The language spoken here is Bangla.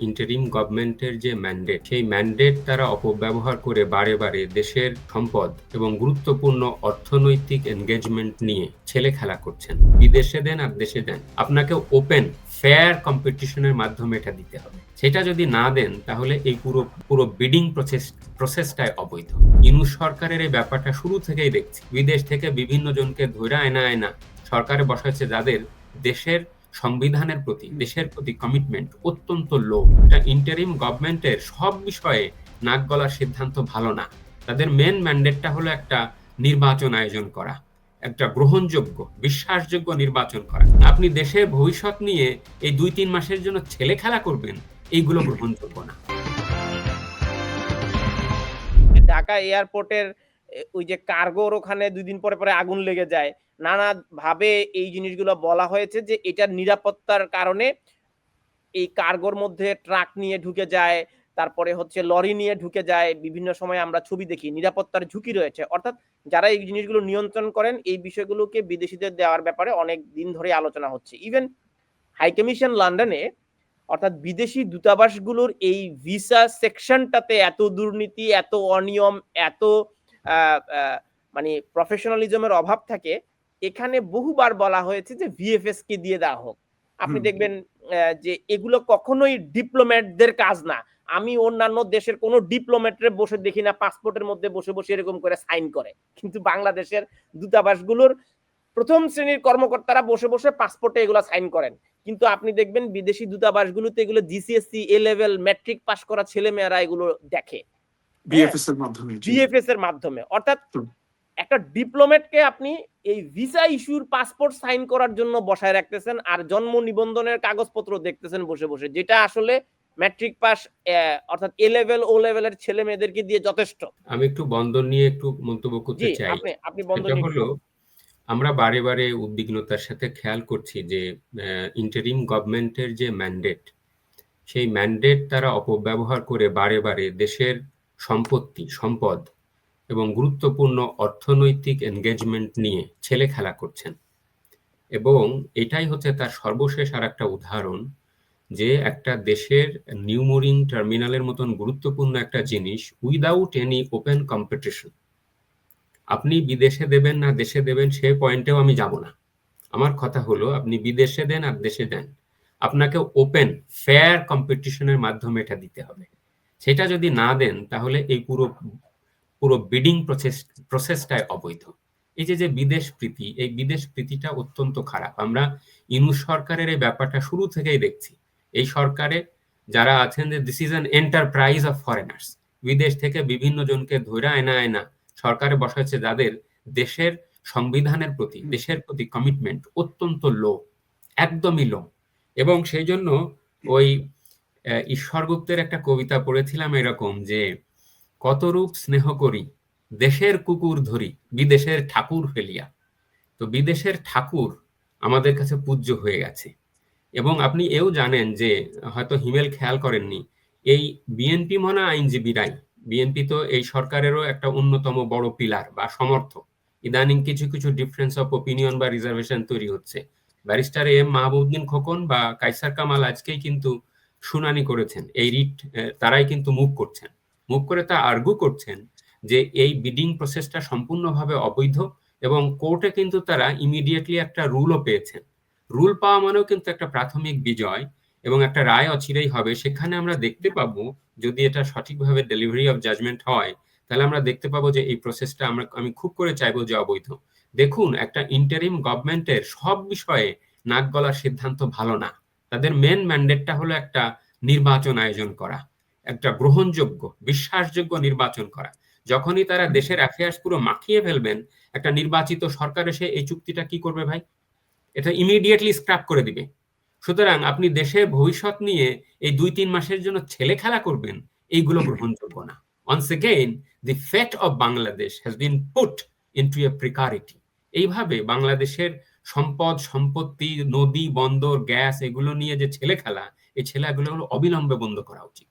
ইন্টারিম গভর্নমেন্টের যে ম্যান্ডেট সেই ম্যান্ডেট তারা অপব্যবহার করে বারে বারে দেশের সম্পদ এবং গুরুত্বপূর্ণ অর্থনৈতিক এনগেজমেন্ট নিয়ে ছেলে খেলা করছেন। বিদেশে দেন আর দেশে দেন। আপনাকে ওপেন ফেয়ার কম্পিটিশনের মাধ্যমে এটা দিতে হবে। সেটা যদি না দেন, তাহলে এই পুরো পুরো বিডিং প্রসেস প্রসেসটাই অবৈধ। ইনু সরকারের এই ব্যাপারটা শুরু থেকেই দেখছি। বিদেশ থেকে বিভিন্ন জনকে ধৈরা আয়না আয়না সরকারে বসাচ্ছে যাদের দেশের সংবিধানের প্রতি, দেশের প্রতি কমিটমেন্ট অত্যন্ত লো এটা ইন্টারিম গভর্নমেন্টের সব বিষয়ে নাক গলার সিদ্ধান্ত ভালো না। তাদের মেন ম্যান্ডেটটা হলো একটা নির্বাচন আয়োজন করা, একটা গ্রহণযোগ্য, বিশ্বাসযোগ্য নির্বাচন করা। আপনি দেশের ভবিষ্যৎ নিয়ে এই দুই তিন মাসের জন্য ছেলে খেলা করবেন, এইগুলো গ্রহণযোগ্য না। ঢাকা এয়ারপোর্টের ওই যে কার্গোর ওখানে দুই দিন পরে পরে আগুন লেগে যায়। নানা ভাবে এই জিনিসগুলো বলা হয়েছে যে, এটার নিরাপত্তার কারণে এই কার্গোর মধ্যে ট্রাক নিয়ে ঢুকে যায়, তারপরে হচ্ছে লরি নিয়ে ঢুকে যায়, বিভিন্ন সময় আমরা ছবি দেখি, নিরাপত্তার ঝুঁকি রয়েছে। অর্থাৎ যারা এই জিনিসগুলো নিয়ন্ত্রণ করেন, এই বিষয়গুলোকে বিদেশিদের দেওয়ার ব্যাপারে অনেক দিন ধরে আলোচনা হচ্ছে। ইভেন হাইকমিশন লন্ডনে অর্থাৎ বিদেশি দূতাবাসগুলোর এই ভিসা সেকশনটাতে এত দুর্নীতি, এত অনিয়ম, এত মানে প্রফেশনালিজমের অভাব থাকে এখানে বহুবার বলা হয়েছে যে ভিএফএস কে দিয়ে দেওয়া হোক। আপনি দেখবেন যে এগুলো কখনোই ডিপ্লোম্যাটদের কাজ না। আমি অন্যান্য দেশের কোনো ডিপ্লোম্যাটরে বসে দেখি না পাসপোর্টের মধ্যে বসে বসে এরকম করে সাইন করে। কিন্তু বাংলাদেশের দূতাবাসগুলোর প্রথম শ্রেণির কর্মকর্তারা বসে বসে পাসপোর্টে এগুলো সাইন করেন। কিন্তু আপনি দেখবেন বিদেশি দূতাবাসগুলোতে এগুলো GCSC A level matric pass করা ছেলে মেয়েরা এগুলো দেখে। বিএফএস এর মাধ্যমে। বিএফএস এর মাধ্যমে অর্থাৎ একটা ডিপ্লোমেটকে আপনি এই ভিসা ইস্যুর পাসপোর্ট সাইন করার জন্য বসায় রাখতেছেন আর জন্ম নিবন্ধনের কাগজপত্র দেখতেছেন বসে বসে যেটা আসলে ম্যাট্রিক পাস অর্থাৎ এ লেভেল ও লেভেলের ছেলে মেয়েদেরকে দিয়ে যথেষ্ট আমি একটু বন্দর নিয়ে একটু মন্তব্য করতে চাই আপনি আপনি বন্ধ এটা নিন। হলো আমরা বারে বারে উদ্বিগ্নতার সাথে খেয়াল করছি যে ইন্টারিম গভর্নমেন্টের যে ম্যান্ডেট সেই ম্যান্ডেট তারা অপব্যবহার করে বারে বারে দেশের সম্পত্তি, সম্পদ এবং গুরুত্বপূর্ণ অর্থনৈতিক এনগেজমেন্ট নিয়ে ছেলে খেলা করছেন। এবং এটাই হচ্ছে তার সর্বশেষ আর একটা উদাহরণ যে একটা দেশের নিউমোরিং টার্মিনালের মতন গুরুত্বপূর্ণ একটা জিনিস উইদাউট এনি ওপেন কম্পিটিশন আপনি বিদেশে দেবেন না দেশে দেবেন সে পয়েন্টেও আমি যাব না। আমার কথা হলো আপনি বিদেশে দেন আর দেশে দেন। আপনাকে ওপেন ফেয়ার কম্পিটিশনের মাধ্যমে এটা দিতে হবে। সেটা যদি না দেন, তাহলে এই পুরো পুরো বিডিং প্রসেস প্রসেসটাই অবৈধ। এই যে যে বিদেশ প্রীতি, এই বিদেশ প্রীতিটা অত্যন্ত খারাপ। আমরা ইনু সরকারের এই ব্যাপারটা শুরু থেকেই দেখছি। এই সরকারে যারা আছেন যে this is an enterprise of foreigners বিদেশ থেকে বিভিন্ন জনকে ধৈরা আয়না আয়না সরকারে বসাচ্ছে যাদের দেশের সংবিধানের প্রতি, দেশের প্রতি কমিটমেন্ট অত্যন্ত লো একদমই লো এবং সেই জন্য ওই ঈশ্বরগুপ্তের একটা কবিতা পড়েছিলাম এরকম যে কত রূপ স্নেহ করি, দেশের কুকুর ধরি, বিদেশের ঠাকুর ফেলিয়া। তো বিদেশের ঠাকুর আমাদের কাছে পূজ্য হয়ে গেছে। এবং আপনি এও জানেন যে, হয়তো হিমেল খেয়াল করেননি, এই বিএনপি মনা আইনজীবীরাই, বিএনপি তো এই সরকারেরও একটা অন্যতম বড় পিলার বা সমর্থক। ইদানিং কিছু কিছু ডিফারেন্স অফ ওপিনিয়ন বা রিজার্ভেশন তৈরি হচ্ছে। ব্যারিস্টার এম মাহবুদ্দিন খোকন বা কাইসার কামাল আজকেই কিন্তু শুনানি করেছেন। এই রিট তারাই কিন্তু মুভ করছেন। মুভ করে তা আর্গু করছেন যে এই বিডিং প্রসেসটা সম্পূর্ণভাবে অবৈধ এবং কোর্টে কিন্তু তারা ইমিডিয়েটলি একটা রুলও পেয়েছেন। রুল পাওয়া মানেও কিন্তু একটা প্রাথমিক বিজয় এবং একটা রায় অচিরেই হবে। সেখানে আমরা দেখতে পাবো, যদি এটা সঠিকভাবে ডেলিভারি অফ জাজমেন্ট হয়, তাহলে আমরা দেখতে পাবো যে এই প্রসেসটা আমরা, আমি খুব করে চাইব যে অবৈধ। দেখুন, একটা ইন্টারিম গভর্নমেন্টের সব বিষয়ে নাক গলার সিদ্ধান্ত ভালো না। তাদের মেন ম্যান্ডেটটা হলো একটা নির্বাচন আয়োজন করা, একটা গ্রহণযোগ্য, বিশ্বাসযোগ্য নির্বাচন করা। যখনই তারা দেশের অ্যাফেয়ার্স পুরো মাখিয়ে ফেলবেন, একটা নির্বাচিত সরকার এসে এই চুক্তিটা কি করবে ভাই? এটা ইমিডিয়েটলি স্ক্র্যাপ করে দিবে। সুতরাং আপনি দেশের ভবিষ্যৎ নিয়ে এই দুই তিন মাসের জন্য ছেলে খেলা করবেন, এইগুলো গ্রহণযোগ্য না। Once again, the fate of Bangladesh has been put into a precarity এইভাবে বাংলাদেশের সম্পদ, সম্পত্তি, নদী, বন্দর, গ্যাস এগুলো নিয়ে যে ছেলে খেলা এই ছেলেগুলো অবিলম্বে বন্ধ করা উচিত।